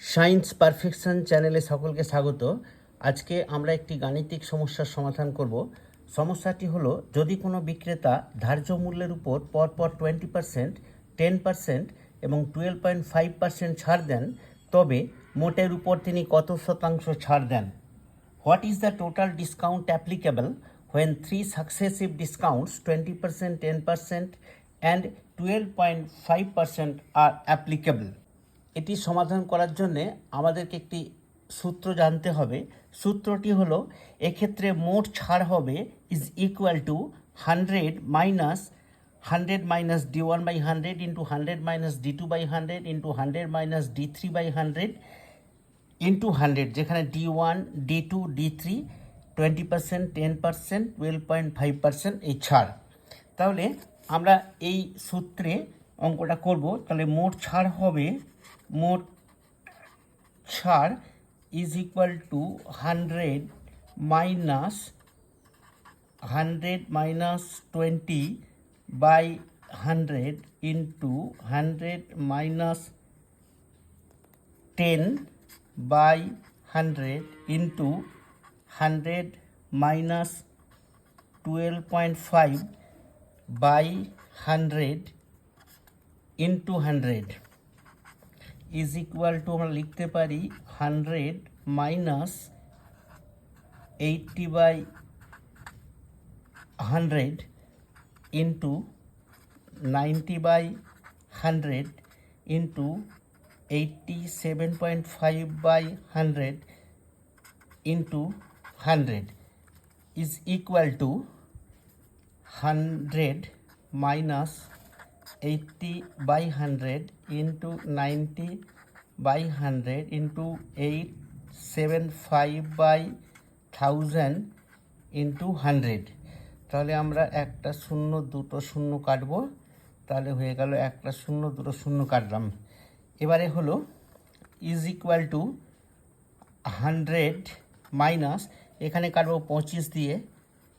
Science perfection চ্যানেলে সকলকে স্বাগত। আজকে আমরা একটি গাণিতিক সমস্যার সমাধান করব। সমস্যাটি হলো যদি কোনো বিক্রেতা ধার্য মূল্যের উপর পরপর টোয়েন্টি পার্সেন্ট টেন পার্সেন্ট এবং টুয়েলভ পয়েন্ট ফাইভ পার্সেন্ট ছাড় দেন তবে মোটের উপর তিনি কত শতাংশ ছাড় দেন? What is the total discount total discount three successive discounts twenty discounts 20%, 10% and 12.5% আর applicable? এটি সমাধান করার জন্যে আমাদেরকে একটি সূত্র জানতে হবে। সূত্রটি হলো, এক্ষেত্রে মোট ছাড় হবে is equal to hundred minus hundred minus D one by hundred into hundred minus D two by hundred into hundred minus D three by hundred into hundred যেখানে D one D two D three twenty percent ten percent twelve point five percent এই ছাড়। তাহলে আমরা এই সূত্রে অঙ্কটা করব, তাহলে মোট ছাড় হবে, মোট ছাড় is equal to hundred minus hundred minus twenty by hundred into hundred minus ten by hundred into hundred minus twelve point five by hundred into hundred is equal to আমরা লিখতে পারি hundred minus eighty by hundred into ninety by hundred into eighty seven point five by hundred into hundred is equal to hundred minus eighty by hundred into ninety by hundred into eight seven five by thousand into hundred তাহলে আমরা একটা শূন্য, দুটো শূন্য কাটবো। তাহলে হয়ে গেল একটা শূন্য, দুটো শূন্য কাটলাম। এবারে হলো is equal to hundred minus এখানে কাটবো পঁচিশ দিয়ে।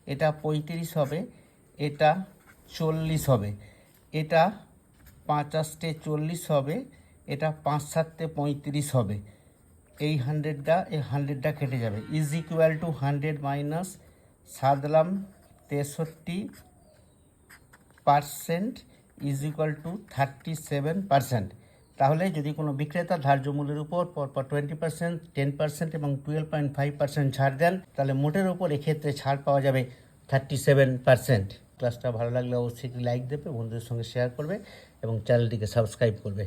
এটা পঁয়ত্রিশ হবে, এটা চল্লিশ হবে। এটা পাঁচ আষ্টে চল্লিশ হবে, এটা পাঁচ সাততে পঁয়ত্রিশ হবে। এই হান্ড্রেডটা এই হান্ড্রেডটা কেটে যাবে। Is equal to hundred minus সাদলাম তেষট্টি percent is equal to thirty seven percent তাহলে যদি কোনো বিক্রেতা ধার্য মূল্যের উপর পরপর টোয়েন্টি পার্সেন্ট টেন পার্সেন্ট এবং টুয়েলভ পয়েন্ট ফাইভ পার্সেন্ট ছাড় দেন, তাহলে মোটের উপর এক্ষেত্রে ছাড় পাওয়া যাবে থার্টি সেভেন পার্সেন্ট ক্লাসটা ভালো লাগলে অবশ্যই লাইক দেবে বন্ধুদের সঙ্গে শেয়ার করবে এবং চ্যানেলটিকে সাবস্ক্রাইব করবে।